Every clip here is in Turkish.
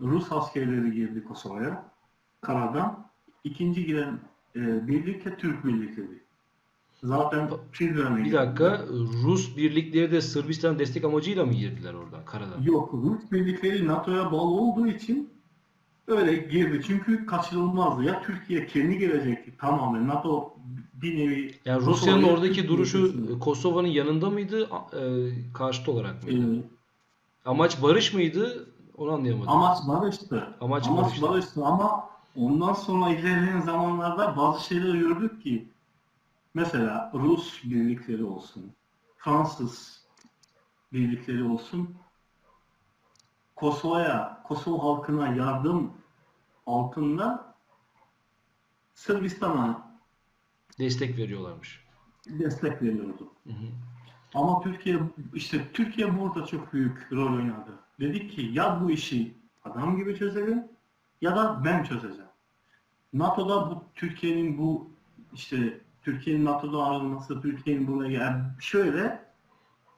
Rus askerleri girdi Kosova'ya. Karadan. İkinci giren e, birlik de Türk birlikleri. Zaten Bir dakika Rus birlikleri de Sırbistan destek amacıyla mı girdiler oradan karadan? Yok, Rus birlikleri NATO'ya bağlı olduğu için öyle girdi. Çünkü kaçırılmazdı. Ya Türkiye kendi gelecekti tamamen. NATO bir nevi... Yani Rusya'nın oradaki duruşu Kosova'nın yanında mıydı, e, karşıt olarak mıydı? Ee, Amaç barış mıydı? Onu anlayamadım. amaç barıştı. Amaç Amaç barıştı. barıştı ama ondan sonra ilerleyen zamanlarda bazı şeyler gördük ki mesela Rus birlikleri olsun, Fransız birlikleri olsun Kosova'ya, Kosova halkına yardım altında Sırbistan'a Destek veriyorlarmış. destek veriyordu. Hı hı. Ama Türkiye işte Türkiye burada çok büyük rol oynadı. Dedik ki ya bu işi adam gibi çözelim ya da ben çözeceğim. NATO'da bu Türkiye'nin bu işte Türkiye'nin NATO'da ayrılması, Türkiye'nin buraya yani şöyle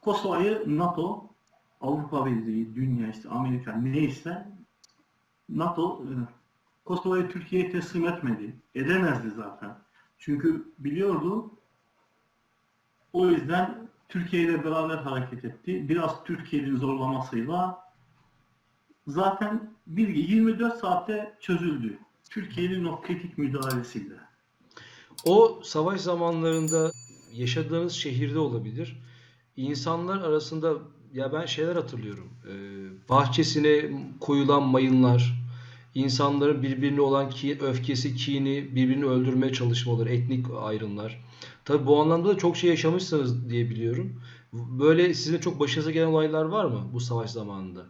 Kosova'yı NATO, Avrupa Birliği, dünya işte Amerika neyse NATO e, Kosova'yı Türkiye'ye teslim etmedi. Edemezdi zaten. Çünkü biliyordu o yüzden Türkiye ile beraber hareket etti. Biraz Türkiye'nin zorlamasıyla zaten bir 24 saatte çözüldü. Türkiye'nin o kritik müdahalesiyle. O savaş zamanlarında yaşadığınız şehirde olabilir. İnsanlar arasında ya ben şeyler hatırlıyorum. Ee, bahçesine koyulan mayınlar, insanların birbirine olan ki, öfkesi, kini, birbirini öldürmeye çalışmaları, etnik ayrımlar. Tabii bu anlamda da çok şey yaşamışsınız diye biliyorum. Böyle sizin çok başınıza gelen olaylar var mı bu savaş zamanında?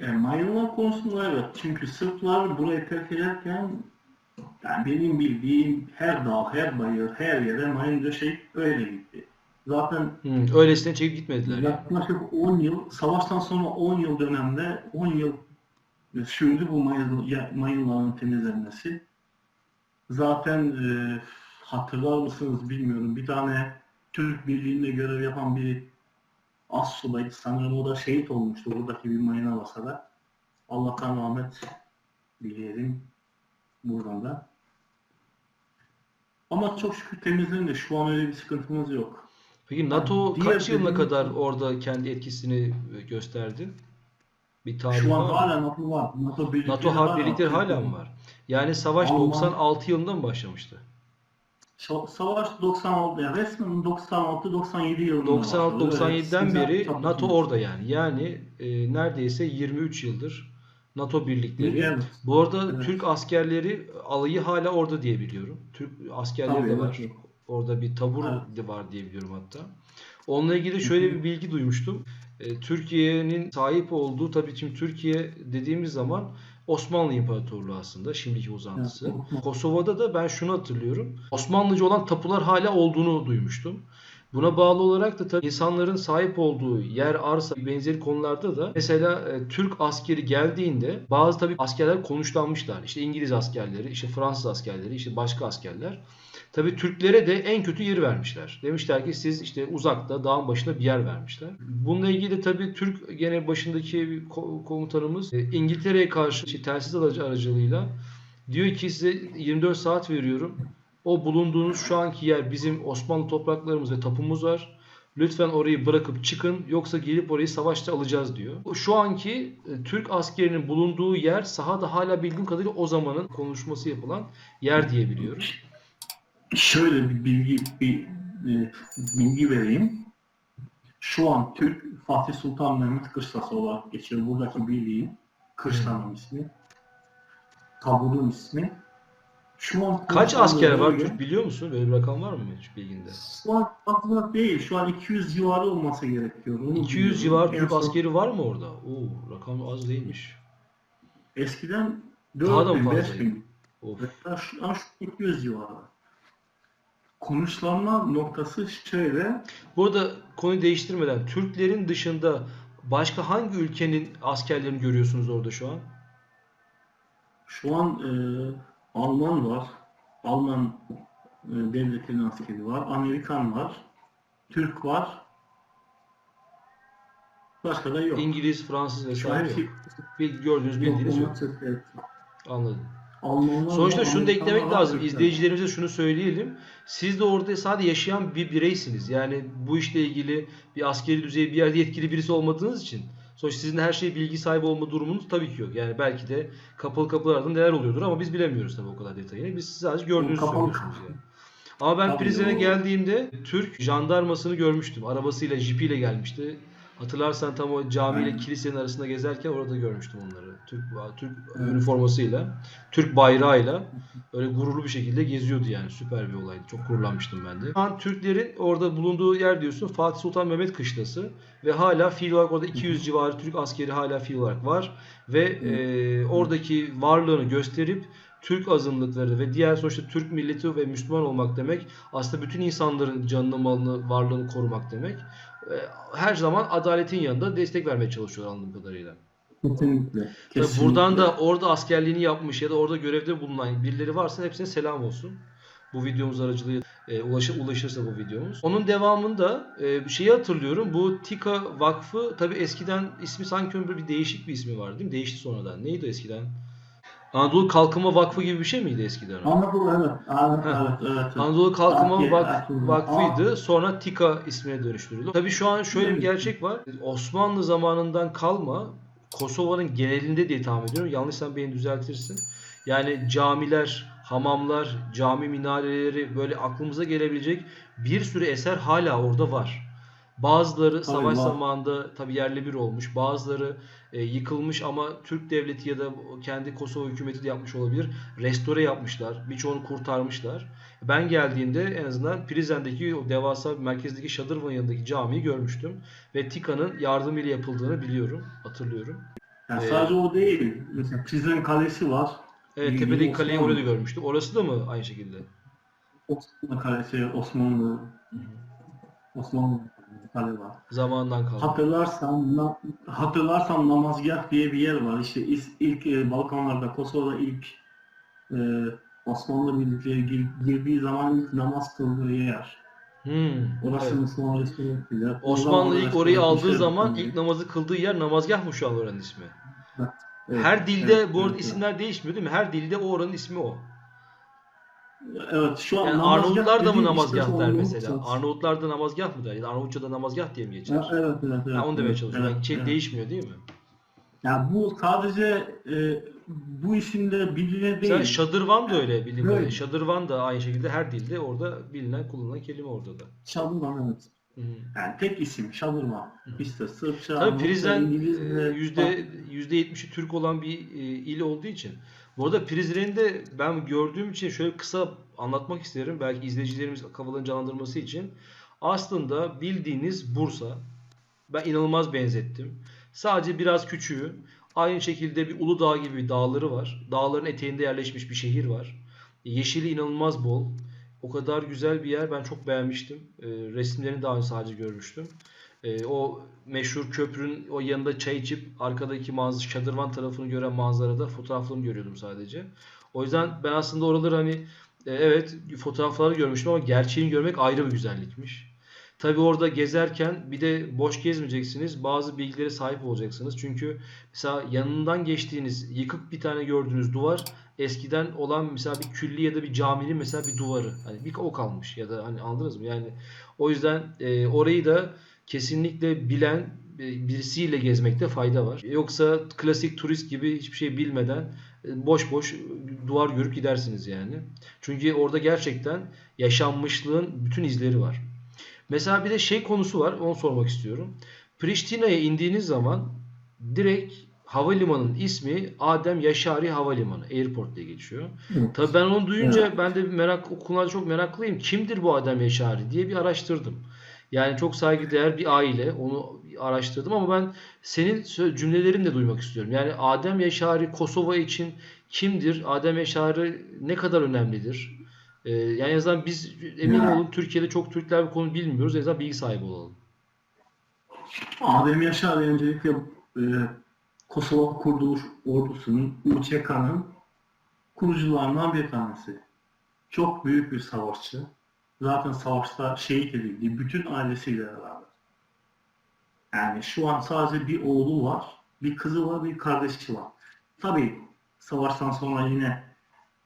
E, mayınlar konusunda evet. Çünkü Sırplar burayı terk ederken yani benim bildiğim her dağ, her bayır, her yere mayın döşeyip öyle gitti. Zaten Hı, öylesine çekip gitmediler yani. Yaklaşık 10 yıl, savaştan sonra 10 yıl dönemde 10 yıl sürdü bu mayınların temizlenmesi. Zaten e, hatırlar mısınız bilmiyorum. Bir tane Türk Birliği'nde görev yapan bir assubay sanırım o da şehit olmuştu buradaki bir mayına basarak. Allah'tan rahmet dileyelim buradan da. Ama çok şükür temizlendi. Şu an öyle bir sıkıntımız yok. Peki NATO Diğer kaç yılına kadar orada kendi etkisini gösterdi? Bir tarih Şu an var hala NATO var. NATO birlikleri NATO harp birlikleri hala mı var? Yani savaş Alman- 96 yılında mı başlamıştı? Sa- Savaş 96, yani resmen 96-97 yılında başladı. 96-97'den Evet, beri tabii NATO orada yani. Yani e, neredeyse 23 yıldır NATO birlikleri. Evet. Bu arada Evet. Türk askerleri alayı hala orada diye biliyorum. Türk askerleri Tabii, de evet. Orada bir tabur de var diye biliyorum hatta. Onunla ilgili şöyle bir bilgi duymuştum. E, Türkiye'nin sahip olduğu tabii şimdi Türkiye dediğimiz zaman Osmanlı İmparatorluğu aslında şimdiki uzantısı. Kosova'da da ben şunu hatırlıyorum. Osmanlıcı olan tapular hala olduğunu duymuştum. Buna bağlı olarak da tabii insanların sahip olduğu yer, arsa benzeri konularda da mesela e, Türk askeri geldiğinde bazı tabii askerler konuşlanmışlar. İşte İngiliz askerleri, işte Fransız askerleri, işte başka askerler. Tabii Türklere de en kötü yeri vermişler. Demişler ki siz işte uzakta dağın başında bir yer vermişler. Bununla ilgili tabii Türk gene başındaki komutanımız e, İngiltere'ye karşı işte telsiz aracı aracılığıyla diyor ki size 24 saat veriyorum. O bulunduğunuz şu anki yer bizim Osmanlı topraklarımız ve tapumuz var. Lütfen orayı bırakıp çıkın yoksa gelip orayı savaşta alacağız diyor. Şu anki e, Türk askerinin bulunduğu yer sahada hala bildiğim kadarıyla o zamanın konuşması yapılan yer diye biliyorum. Şöyle bir bilgi bir e, bilgi vereyim. Şu an Türk Fatih Sultan Mehmet Kışlası olarak geçiyor buradaki birliğin. Kışlanın ismi. Taburun ismi. Şu an Kaç asker var Türk biliyor musun? Böyle bir rakam var mı hiç bilginde? Şu an aklımda değil. Şu an 200 civarı olması gerekiyor. Onu 200 biliyorum. civar En Türk son- askeri var mı orada? Oo, rakam az değilmiş. Eskiden Daha da 4000, fazla 5000. Of. Hatta şu an şu 200 civarı. Konuşlanma noktası şöyle. Bu arada konuyu değiştirmeden Türklerin dışında başka hangi ülkenin askerlerini görüyorsunuz orada şu an? Şu an e, Alman var. Alman e, devletinin askeri var, Amerikan var, Türk var. Başka da yok. İngiliz, Fransız vesaire yok. Bil- Gördüğünüz yok, bildiğiniz yok. Devleti. Anladım. Almanlar Sonuçta şunu da eklemek lazım. Türkler. İzleyicilerimize şunu söyleyelim. Siz de orada sadece yaşayan bir bireysiniz. Yani bu işle ilgili bir askeri düzey bir yerde yetkili birisi olmadığınız için sonuçta sizin her şeye bilgi sahibi olma durumunuz tabii ki yok. Yani belki de kapalı kapılar ardında neler oluyordur ama biz bilemiyoruz tabii o kadar detayını. Biz sadece gördüğünüzü Kapalı- söylüyorsunuz yani. Ama ben Prizren'e geldiğimde Türk jandarmasını görmüştüm. Arabasıyla, jipiyle gelmişti. Hatırlarsan tam o camiyle Aynen. kilisenin arasında gezerken orada görmüştüm onları. Türk Türk üniformasıyla, Türk bayrağıyla öyle gururlu bir şekilde geziyordu yani. Süper bir olaydı. Çok gururlanmıştım ben de. Şu an Türklerin orada bulunduğu yer diyorsun Fatih Sultan Mehmet Kışlası ve hala fiil olarak orada 200 civarı Türk askeri hala fiil olarak var ve e, oradaki varlığını gösterip Türk azınlıkları ve diğer sonuçta Türk milleti ve Müslüman olmak demek aslında bütün insanların canını, malını, varlığını korumak demek. E, Her zaman adaletin yanında destek vermeye çalışıyor anladığım kadarıyla. Kesinlikle. Tabii kesinlikle. buradan da orada askerliğini yapmış ya da orada görevde bulunan birileri varsa hepsine selam olsun. Bu videomuz aracılığıyla e, ulaşır, ulaşırsa bu videomuz. Onun devamında e, bir şeyi hatırlıyorum. Bu TİKA Vakfı tabi eskiden ismi sanki bir değişik bir ismi var değil mi? Değişti sonradan. Neydi eskiden? Anadolu Kalkınma Vakfı gibi bir şey miydi eskiden? Anadolu evet. Evet, evet, evet, evet. Anadolu Kalkınma Askeri- Vak- askeri- Vakfı'ydı. Sonra TİKA ismine dönüştürüldü. Tabii şu an şöyle bir gerçek var. Osmanlı zamanından kalma Kosova'nın genelinde diye tahmin ediyorum. Yanlışsam beni düzeltirsin. Yani camiler, hamamlar, cami minareleri böyle aklımıza gelebilecek bir sürü eser hala orada var. Bazıları savaş var. zamanında tabii yerle bir olmuş. Bazıları e, yıkılmış ama Türk devleti ya da kendi Kosova hükümeti de yapmış olabilir. Restore yapmışlar. Birçoğunu kurtarmışlar. Ben geldiğimde en azından Prizren'deki o devasa merkezdeki Şadırvan yanındaki camiyi görmüştüm. Ve TİKA'nın yardımıyla yapıldığını biliyorum. Hatırlıyorum. Yani Ee, sadece o değil. Mesela Prizren Kalesi var. Evet tepedeki kaleyi orada görmüştüm. Orası da mı aynı şekilde? Osmanlı Kalesi, Osmanlı Osmanlı var. Zamandan kaldı. Hatırlarsan, na, hatırlarsan namazgah diye bir yer var. İşte is- ilk e, Balkanlarda, Kosova'da ilk e, Osmanlı birlikleri gir- girdiği zaman ilk namaz kıldığı yer. Hmm, evet. Orasını sonra restore ettiler. O Osmanlı ilk orayı aldığı etmişler. zaman ilk namazı kıldığı yer namazgah mı şu an oranın ismi? Evet, Her dilde evet, bu arada evet, isimler değişmiyor değil mi? Her dilde o oranın ismi o. Evet şu an Yani Arnavutlar da mı dediğim namazgah işte der o mesela? Arnavutlar da namazgah mı der? Ya da Arnavutça'da namazgah diye mi geçer? Ha, evet, evet, evet. Ha, onu demeye evet, çalışıyorum. Yani evet, şey evet. değişmiyor değil mi? Yani bu sadece e, bu isimde biline değil. Mesela şadırvan da öyle bildiğim Evet. Şadırvan da aynı şekilde her dilde orada bilinen kullanılan kelime orada da. Şadırvan evet. Hı. Yani tek isim Şadırvan. İşte Sırpça, Tabii Arnavutça, Prizren İngilizce, e, yüzde yüzde yetmişi Türk olan bir e, il olduğu için. Bu arada Prizren'i de ben gördüğüm için şöyle kısa anlatmak isterim. Belki izleyicilerimiz kafalarını canlandırması için. Aslında bildiğiniz Bursa. Ben inanılmaz benzettim. Sadece biraz küçüğü. Aynı şekilde bir Uludağ gibi dağları var. Dağların eteğinde yerleşmiş bir şehir var. Yeşili inanılmaz bol. O kadar güzel bir yer. Ben çok beğenmiştim. E, resimlerini daha önce sadece görmüştüm. E, o meşhur köprünün o yanında çay içip arkadaki manzara, Şadırvan tarafını gören manzarada fotoğraflarını görüyordum sadece. O yüzden ben aslında oraları hani e, evet fotoğrafları görmüştüm ama gerçeğini görmek ayrı bir güzellikmiş. Tabi orada gezerken bir de boş gezmeyeceksiniz. Bazı bilgilere sahip olacaksınız. Çünkü mesela yanından geçtiğiniz yıkık bir tane gördüğünüz duvar eskiden olan mesela bir külli ya da bir caminin mesela bir duvarı. Hani bir o kalmış ya da hani anladınız mı? Yani o yüzden e, orayı da kesinlikle bilen birisiyle gezmekte fayda var. Yoksa klasik turist gibi hiçbir şey bilmeden e, boş boş duvar görüp gidersiniz yani. Çünkü orada gerçekten yaşanmışlığın bütün izleri var. Mesela bir de şey konusu var. Onu sormak istiyorum. Priştine'ye indiğiniz zaman direkt havalimanının ismi Adem Yaşari Havalimanı. Airport diye geçiyor. Evet. Tabii ben onu duyunca ben de merak, o konularda çok meraklıyım. Kimdir bu Adem Yaşari diye bir araştırdım. Yani çok saygıdeğer bir aile. Onu araştırdım ama ben senin cümlelerini de duymak istiyorum. Yani Adem Yaşari Kosova için kimdir? Adem Yaşari ne kadar önemlidir? Ee, yani en azından biz emin Ya. olun Türkiye'de çok Türkler bu konu bilmiyoruz. En azından bilgi sahibi olalım. Adem Yaşar öncelikle e, Kosova Kurtuluş Ordusu'nun UÇK'nın kurucularından bir tanesi. çok büyük bir savaşçı. Zaten savaşta şehit edildi. Bütün ailesiyle beraber. Yani şu an sadece bir oğlu var, bir kızı var, bir kardeşi var. Tabii savaştan sonra yine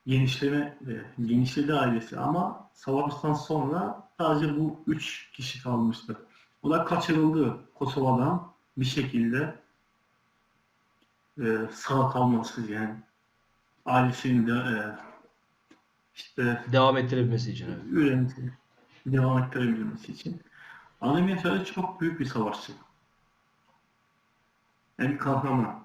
genişleme, e, genişledi ailesi ama savaştan sonra sadece bu üç kişi kalmıştı. O da kaçırıldı Kosova'dan bir şekilde e, sağ kalması yani ailesinin de e, işte Devam ettirebilmesi için. Evet. üremesi, devam ettirebilmesi için. Yaşar'ı çok büyük bir savaşçı. Yani bir kahraman.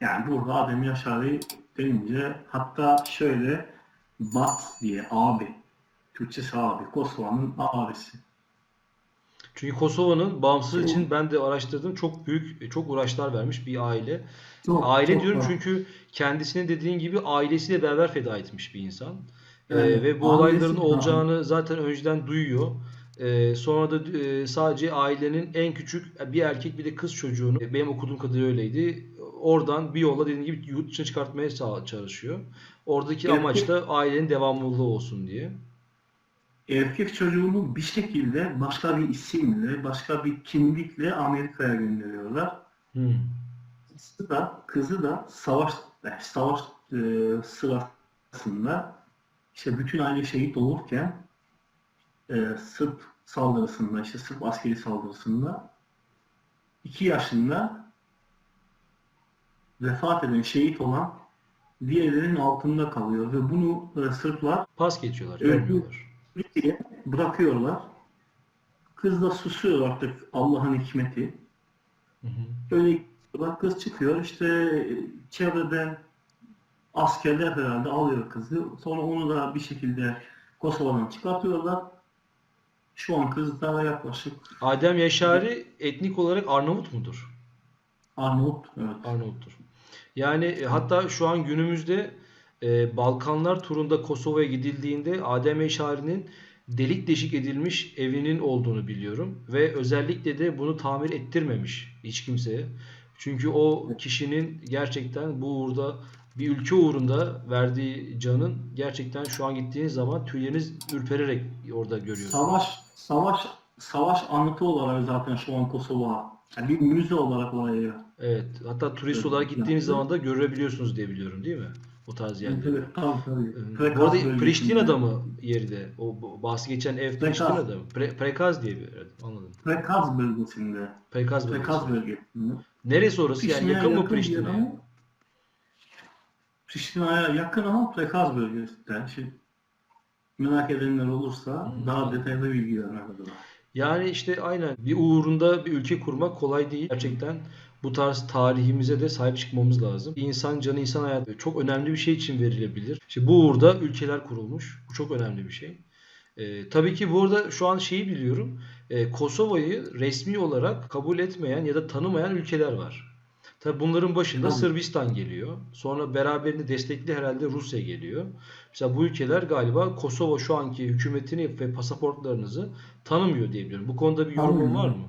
Yani burada Adem Yaşar'ı denince hatta şöyle Bat diye abi. Türkçesi abi. Kosova'nın abisi. Çünkü Kosova'nın bağımsızlığı Çok- için ben de araştırdım. Çok büyük, çok uğraşlar vermiş bir aile. Çok, Aile çok diyorum var. çünkü kendisinin dediğin gibi ailesiyle beraber feda etmiş bir insan. Ee, Evet, ve bu olayların olacağını zaten önceden duyuyor. Ee, sonra da e, sadece ailenin en küçük bir erkek bir de kız çocuğunu benim okuduğum kadarıyla öyleydi. Oradan bir yolla dediğim gibi yurt dışına çıkartmaya ça- çalışıyor. Oradaki Erkek- amaç da ailenin devamlılığı olsun diye. erkek çocuğunu bir şekilde başka bir isimle, başka bir kimlikle Amerika'ya gönderiyorlar. Hmm. Kızı da, kızı da savaş savaş e, sırasında işte bütün aile şehit olurken e, Sırp saldırısında, işte Sırp askeri saldırısında iki yaşında vefat eden, şehit olan diğerlerinin altında kalıyor ve bunu e, Sırplar Pas geçiyorlar, Evet. görmüyorlar. diye bırakıyorlar. Kız da susuyor artık Allah'ın hikmeti. Hı hı. Öyle bak kız çıkıyor işte çevreden askerler herhalde alıyor kızı. Sonra onu da bir şekilde Kosova'dan çıkartıyorlar. Şu an kız daha yaklaşık Adem Yaşari etnik olarak Arnavut mudur? Arnavut. Evet. Arnavuttur. Yani e, hatta şu an günümüzde e, Balkanlar turunda Kosova'ya gidildiğinde Adem Eşari'nin delik deşik edilmiş evinin olduğunu biliyorum. Ve özellikle de bunu tamir ettirmemiş hiç kimseye. Çünkü o kişinin gerçekten bu uğurda bir ülke uğrunda verdiği canın gerçekten şu an gittiğiniz zaman tüyleriniz ürpererek orada görüyorsunuz. Savaş savaş savaş anıtı olarak zaten şu an Kosova yani bir müze olarak oraya. Evet. Hatta turist Evet, olarak gittiğiniz yani. zaman da görebiliyorsunuz diye biliyorum değil mi? O tarz yerleri. Evet, tabii, tabii. Ee, Prekaz Bu arada bölgesinde. Priştina'da mı yeri de? O bahsi geçen ev Prekaz. Priştina'da mı? Pre- Prekaz diye bir anladım. Prekaz bölgesinde. Prekaz bölgesi. Prekaz bölgesinde. Neresi orası? Yani Priştine'ye yakın mı yakın Priştine'ye yakın ama Prekaz bölgesinde. Şimdi merak edenler olursa Hı. daha detaylı bilgi vermek adına. Yani işte aynen bir uğrunda bir ülke kurmak kolay değil. Gerçekten bu tarz tarihimize de sahip çıkmamız lazım. İnsan canı, insan hayatı çok önemli bir şey için verilebilir. İşte bu uğurda ülkeler kurulmuş. Bu çok önemli bir şey. Ee, tabii ki burada şu an şeyi biliyorum. Ee, Kosova'yı resmi olarak kabul etmeyen ya da tanımayan ülkeler var. Tabii bunların başında Tabii. Sırbistan geliyor. Sonra beraberinde destekli herhalde Rusya geliyor. Mesela bu ülkeler galiba Kosova şu anki hükümetini ve pasaportlarınızı tanımıyor diye biliyorum. Bu konuda bir yorumun var mı?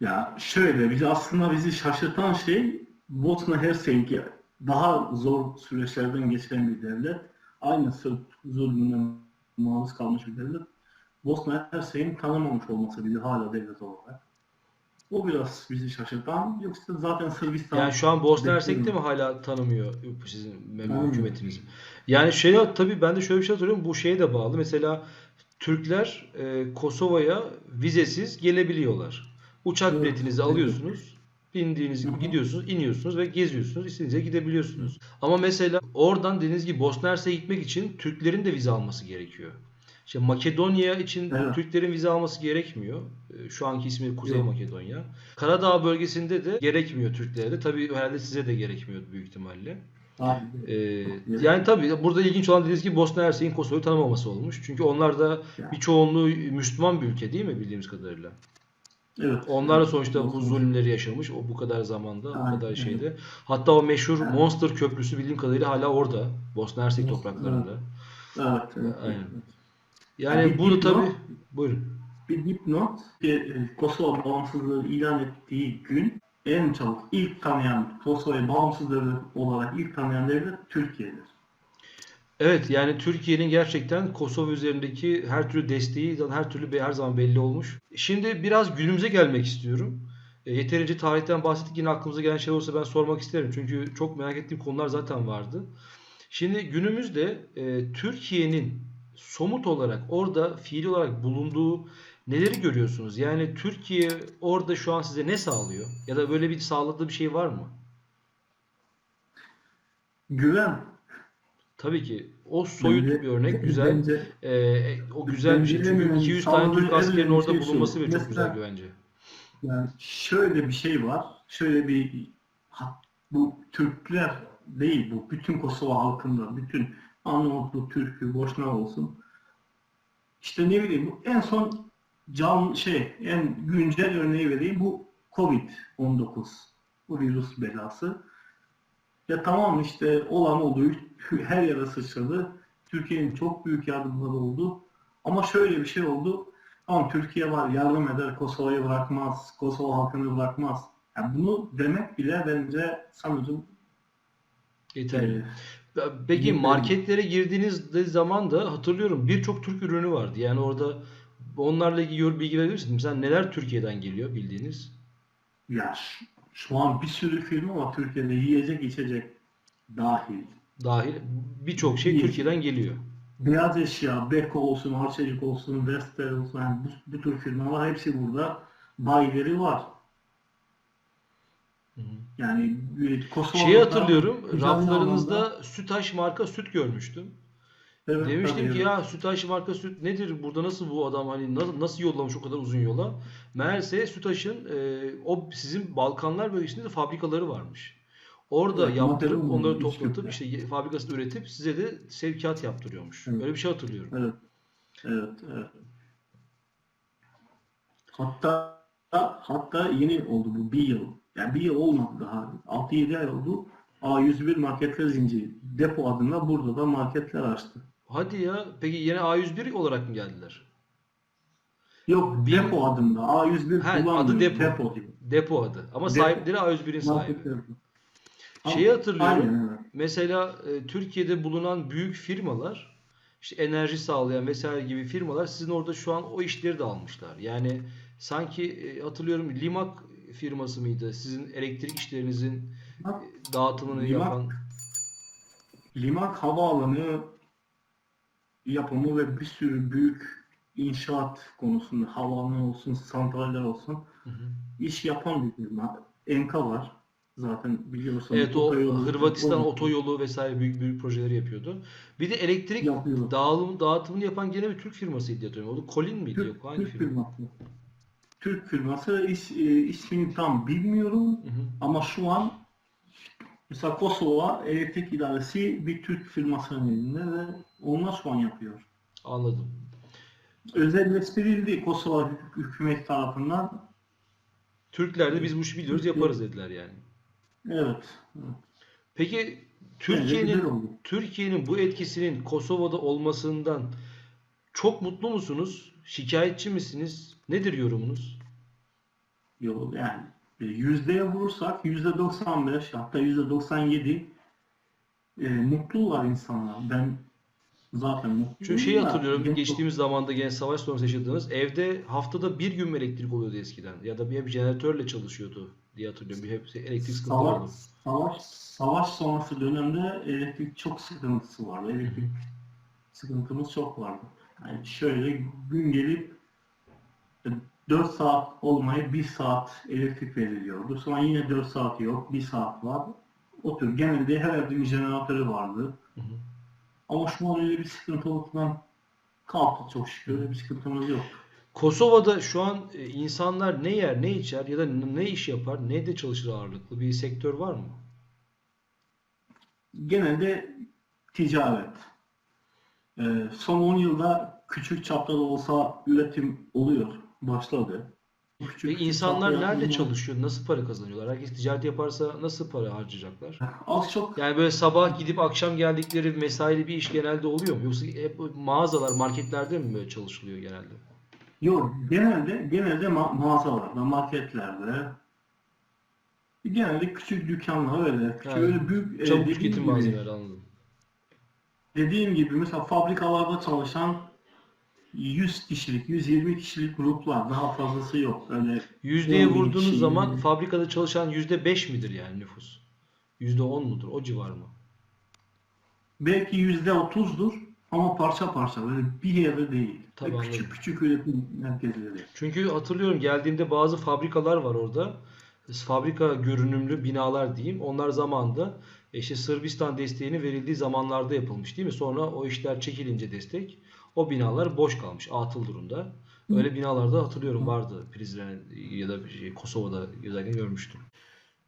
Ya şöyle bizi aslında bizi şaşırtan şey Bosna Hersek daha zor süreçlerden geçen bir devlet. Aynı Sırp zulmüne maruz kalmış bir devlet. Bosna Hersek'in tanımamış olması bizi hala devlet olarak. O biraz bizi şaşırtan. Yoksa zaten Sırbistan Yani şu an Bosna Hersek de mi hala tanımıyor sizin mem- Tanımıyor. hükümetinizi? Yani şey tabii ben de şöyle bir şey hatırlıyorum. Bu şeye de bağlı. Mesela Türkler e, Kosova'ya vizesiz gelebiliyorlar. Uçak Evet, biletinizi alıyorsunuz. Bindiğiniz gibi gidiyorsunuz, iniyorsunuz ve geziyorsunuz. İstediğinize gidebiliyorsunuz. Ama mesela oradan dediğiniz gibi Bosna Hersek'e gitmek için Türklerin de vize alması gerekiyor. İşte Makedonya için Evet. Türklerin vize alması gerekmiyor. Ee, Şu anki ismi Kuzey Yok. Makedonya. Karadağ bölgesinde de gerekmiyor Türklere de. Tabii herhalde size de gerekmiyor büyük ihtimalle. Aynen. Ee, yani tabii burada ilginç olan dediğiniz gibi Bosna Hersek'in Kosova'yı tanımaması olmuş. Çünkü onlar da bir çoğunluğu Müslüman bir ülke değil mi bildiğimiz kadarıyla? Evet. Onlar da Evet. sonuçta bu zulümleri yaşamış o bu kadar zamanda, bu Aynen. kadar şeyde. Hatta o meşhur Evet. Monster Köprüsü bildiğim kadarıyla hala orada. Bosna Hersek Evet. topraklarında. Evet. evet, Aynen. Yani bunu dipnot- tabii buyurun. Bir dipnot, e, Kosova bağımsızlığı ilan ettiği gün en çabuk ilk tanıyan, Kosova'yı bağımsız devlet olarak ilk tanıyan devlet Türkiye'dir. Evet yani Türkiye'nin gerçekten Kosova üzerindeki her türlü desteği her türlü her zaman belli olmuş. Şimdi biraz günümüze gelmek istiyorum. E, yeterince tarihten bahsettik. Yine aklımıza gelen şey olursa ben sormak isterim. Çünkü çok merak ettiğim konular zaten vardı. Şimdi günümüzde e, Türkiye'nin somut olarak orada fiili olarak bulunduğu neleri görüyorsunuz? Yani Türkiye orada şu an size ne sağlıyor? Ya da böyle bir sağladığı bir şey var mı? Güven. Tabii ki o soyut Bence- bir örnek, güzel. Bence Ee, o güzel bir şey. Çünkü en 200 tane Türk askerinin orada şey bulunması bile çok güzel güvence. Yani şöyle bir şey var. Şöyle bir bu Türkler değil bu. Bütün Kosova halkında, bütün Arnavutlu, Türk'ü, Boşnak olsun. İşte ne bileyim bu en son can şey en güncel örneği vereyim bu Covid-19. Bu virüs belası. Ya tamam işte olan oldu. Her yere sıçradı. Türkiye'nin çok büyük yardımları oldu. Ama şöyle bir şey oldu. Tamam Türkiye var yardım eder, Kosova'yı bırakmaz, Kosova halkını bırakmaz. Yani bunu demek bile bence sanırım Yeterli. Peki marketlere girdiğiniz zaman da hatırlıyorum birçok Türk ürünü vardı. Yani orada onlarla ilgili bilgi verebilir misiniz? Mesela neler Türkiye'den geliyor bildiğiniz? ya şu an bir sürü firma var Türkiye'de yiyecek içecek dahil. Dahil birçok şey İyi. Türkiye'den geliyor. Beyaz eşya, Beko olsun, Arçelik olsun, Vestel olsun yani bu, bu tür firmalar hepsi burada bayileri var. Yani e, Kosova'da Şeyi hatırlıyorum, raflarınızda Sütaş marka süt görmüştüm. Evet, Demiştim tabii, ki evet. ya Sütaş marka süt nedir? Burada nasıl bu adam hani nasıl, nasıl yollamış o kadar uzun yola? Meğerse Sütaş'ın e, o sizin Balkanlar bölgesinde de fabrikaları varmış. Orada Evet, yaptırıp onları toplatıp işte fabrikasında üretip size de sevkiyat yaptırıyormuş. Evet. Öyle bir şey hatırlıyorum. Evet. Evet, evet. Hatta hatta yeni oldu bu bir yıl. Yani bir yıl olmadı daha. 6-7 ay oldu. A101 marketler zinciri. Depo adına burada da marketler açtı. Hadi ya. Peki yine A101 olarak mı geldiler? Yok Bir- depo adında. A101 Ha, adı depo. Depo diyor. Depo adı. Ama Depo. sahipleri A101'in sahibi. Şeyi hatırlıyorum. Aynen evet. Mesela e, Türkiye'de bulunan büyük firmalar işte enerji sağlayan vesaire gibi firmalar sizin orada şu an o işleri de almışlar. Yani sanki e, hatırlıyorum Limak firması mıydı? Sizin elektrik işlerinizin e, dağıtımını Limak- yapan. Limak Havaalanı yapımı ve bir sürü büyük inşaat konusunda havaalanı olsun, santraller olsun Hı hı. iş yapan bir firma. Enka var. Zaten biliyorsunuz. Evet o otoyolu- Hırvatistan o- otoyolu vesaire büyük büyük projeleri yapıyordu. Bir de elektrik Yapıyor. dağılım dağıtımını yapan gene bir Türk firmasıydı diye hatırlıyorum. O da Colin miydi? Türk, Yok hangi Türk firma? firması. Türk firması is, e, ismini tam bilmiyorum Hı hı. ama şu an mesela Kosova Elektrik İdaresi bir Türk firmasının elinde ve onlar şu an yapıyor. Anladım. Özelleştirildi Kosova hük- hükümet tarafından. Türkler de biz bu işi biliyoruz yaparız dediler yani. Evet. evet. Peki Türkiye'nin. Türkiye'nin bu etkisinin Kosova'da olmasından çok mutlu musunuz? Şikayetçi misiniz? Nedir yorumunuz? Yok yani e, yüzdeye vurursak yüzde 95 hatta yüzde 97 e, mutlular insanlar. Ben zaten mutluyum. Çünkü şeyi hatırlıyorum genç- geçtiğimiz zamanda gene savaş sonrası yaşadığınız evde haftada bir gün mü elektrik oluyordu eskiden ya da bir hep jeneratörle çalışıyordu diye hatırlıyorum. Bir hep elektrik sıkıntı Savaş, vardı. savaş, savaş sonrası dönemde elektrik çok sıkıntısı vardı. Elektrik sıkıntımız çok vardı. Yani şöyle gün gelip 4 saat olmayıp 1 saat elektrik veriliyordu. Sonra yine 4 saat yok, 1 saat var. O tür genelde her evde bir jeneratörü vardı. Hı hı. Ama şu an öyle bir sıkıntı ortadan kalktı çok şükür. Öyle bir sıkıntımız yok. Kosova'da şu an e, insanlar ne yer, ne içer ya da ne iş yapar, ne de çalışır ağırlıklı bir sektör var mı? Genelde ticaret. Ee, son 10 yılda küçük çapta da olsa üretim oluyor. Başladı. Küçük Ve insanlar nerede çalışıyor? Nasıl para kazanıyorlar? Herkes ticaret yaparsa nasıl para harcayacaklar? Az çok Yani böyle sabah gidip akşam geldikleri mesaili bir iş genelde oluyor mu? Yoksa hep mağazalar, marketlerde mi böyle çalışılıyor genelde? yok. Genelde genelde ma- mağazalarda, marketlerde genelde küçük dükkanlar öyle. Küçük Evet. öyle büyük e, Çabuk tüketim malzemeleri anladım. dediğim gibi mesela fabrikalarda çalışan 100 kişilik, 120 kişilik gruplar daha fazlası yok. Öyle Yüzdeye 10 bin vurduğunuz kişi, zaman 20 bin. fabrikada çalışan yüzde beş midir yani nüfus? Yüzde on mudur? O civar mı? belki yüzde otuzdur ama parça parça böyle bir yerde değil. Tabii Ve anladım. küçük küçük üretim merkezleri. Çünkü hatırlıyorum geldiğimde bazı fabrikalar var orada. Fabrika görünümlü binalar diyeyim. Onlar zamanında işte Sırbistan desteğinin verildiği zamanlarda yapılmış değil mi? Sonra o işler çekilince destek o binalar boş kalmış, atıl durumda. Öyle binalarda hatırlıyorum vardı Prizren ya da şey, Kosova'da özellikle görmüştüm.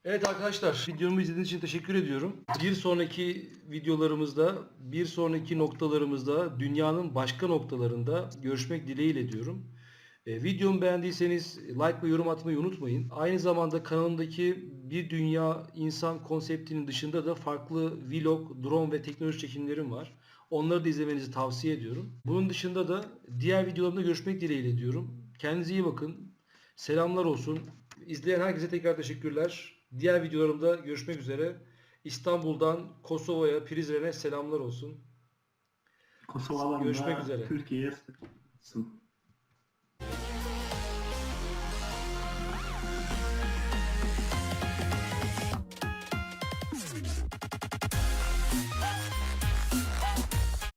Evet arkadaşlar videomu izlediğiniz için teşekkür ediyorum. Bir sonraki videolarımızda, bir sonraki noktalarımızda, dünyanın başka noktalarında görüşmek dileğiyle diyorum. E, videomu beğendiyseniz like ve yorum atmayı unutmayın. Aynı zamanda kanalımdaki bir dünya insan konseptinin dışında da farklı vlog, drone ve teknoloji çekimlerim var. Onları da izlemenizi tavsiye ediyorum. Bunun dışında da diğer videolarımda görüşmek dileğiyle diyorum. Kendinize iyi bakın. Selamlar olsun. İzleyen herkese tekrar teşekkürler. Diğer videolarımda görüşmek üzere. İstanbul'dan Kosova'ya, Prizren'e selamlar olsun. Kosova'dan Görüşmek üzere. Türkiye'ye.